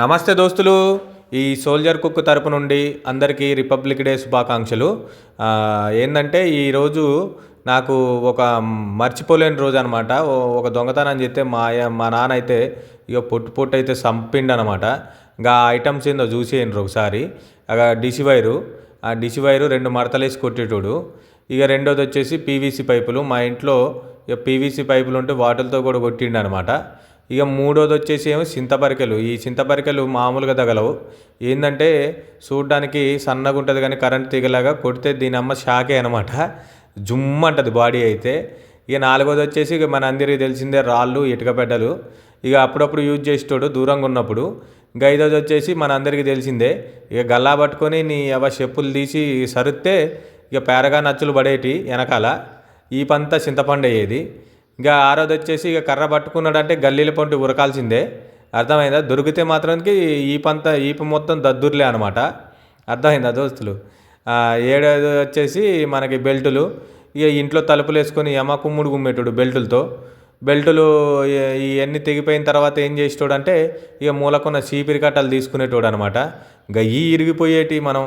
నమస్తే దోస్తులు. ఈ సోల్జర్ కుక్ తరపు నుండి అందరికీ రిపబ్లిక్ డే శుభాకాంక్షలు. ఏంటంటే ఈరోజు నాకు ఒక మర్చిపోలేని రోజు అనమాట ఒక దొంగతనం చేస్తే మా మా నాన్న అయితే ఇక పొట్టు పొట్టు అయితే చంపిండు అనమాట ఇంకా ఆ ఐటమ్స్ ఏందో చూసేయండి ఒకసారి. అగ డిసి వైరు. ఆ డిసి వైరు రెండు మడతలేసి కొట్టేటోడు. ఇక రెండోది వచ్చేసి పీవీసీ పైపులు. మా ఇంట్లో ఇక పీవీసీ పైపులు ఉంటే వాటిలతో కూడా కొట్టిండు అనమాట ఇక మూడోది వచ్చేసి ఏమో చింతపరికెలు. ఈ చింతపరికెలు మామూలుగా తగలవు. ఏంటంటే చూడడానికి సన్నగా ఉంటుంది కానీ కరెంట్ తీగలాగా కొడితే దీని అమ్మ షాకే అనమాట. జుమ్ అంటది బాడీ అయితే. ఇక నాలుగోది వచ్చేసి ఇక మన అందరికీ తెలిసిందే రాళ్ళు ఇటుక పెడ్డలు ఇక అప్పుడప్పుడు యూజ్ చేసేటోడు దూరంగా ఉన్నప్పుడు. ఇంకా ఐదోది వచ్చేసి మన అందరికీ తెలిసిందే. ఇక గల్లా పట్టుకొని నీ అవ చెప్పులు తీసి సరిస్తే ఇక పేరగా నచ్చులు పడేటి వెనకాల. ఈ పంత చింతపండు అయ్యేది. ఇంకా ఆరోది వచ్చేసి ఇక కర్ర పట్టుకున్నాడంటే గల్లీల పొంటి ఉరకాల్సిందే. అర్థమైందా? దొరికితే మాత్రానికి ఈ పంత ఈపు మొత్తం దద్దుర్లే అనమాట అర్థమైందా దోస్తులు? ఏడాది వచ్చేసి మనకి బెల్టులు. ఇక ఇంట్లో తలుపులు వేసుకొని యమ కుమ్ముడు గుమ్మేటోడు బెల్టులతో. బెల్టులు ఇవన్నీ తెగిపోయిన తర్వాత ఏం చేసేటోడు అంటే ఇక మూలకున్న చీపిరి కట్టలు తీసుకునేటోడు అనమాట ఇక ఈ ఇరిగిపోయేటి మనం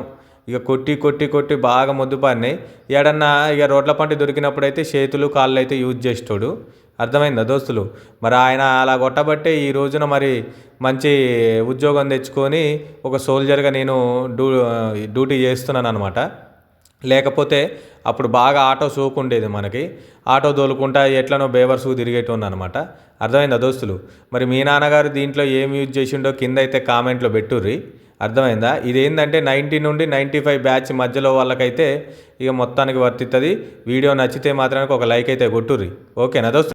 ఇక కొట్టి కొట్టి కొట్టి బాగా మొద్దుపారినాయి ఏడన్నా ఇక రోడ్ల పంట దొరికినప్పుడు అయితే చేతులు కాళ్ళు అయితే యూజ్ చేసేటోడు. అర్థమైందా దోస్తులు? మరి ఆయన అలా కొట్టబట్టే ఈ రోజున మరి మంచి ఉద్యోగం తెచ్చుకొని ఒక సోల్జర్గా నేను డ్యూ డ్యూటీ చేస్తున్నాను అనమాట లేకపోతే అప్పుడు బాగా ఆటో సోకు ఉండేది మనకి. ఆటో తోలుకుంటా ఎట్లనో బేవర్సు తిరిగేటోన్ అనమాట అర్థమైందా దోస్తులు? మరి మీ నాన్నగారు దీంట్లో ఏం యూజ్ చేసిండో కింద అయితే కామెంట్లో పెట్టుర్రి. అర్థమైందా? ఇదేంటంటే నైంటీ నుండి నైంటీ ఫైవ్ బ్యాచ్ మధ్యలో వాళ్ళకైతే ఇక మొత్తానికి వర్తిస్తుంది వీడియో నచ్చితే మాత్రానికి ఒక లైక్ అయితే కొట్టుర్రి. ఓకేనా దోస్తు?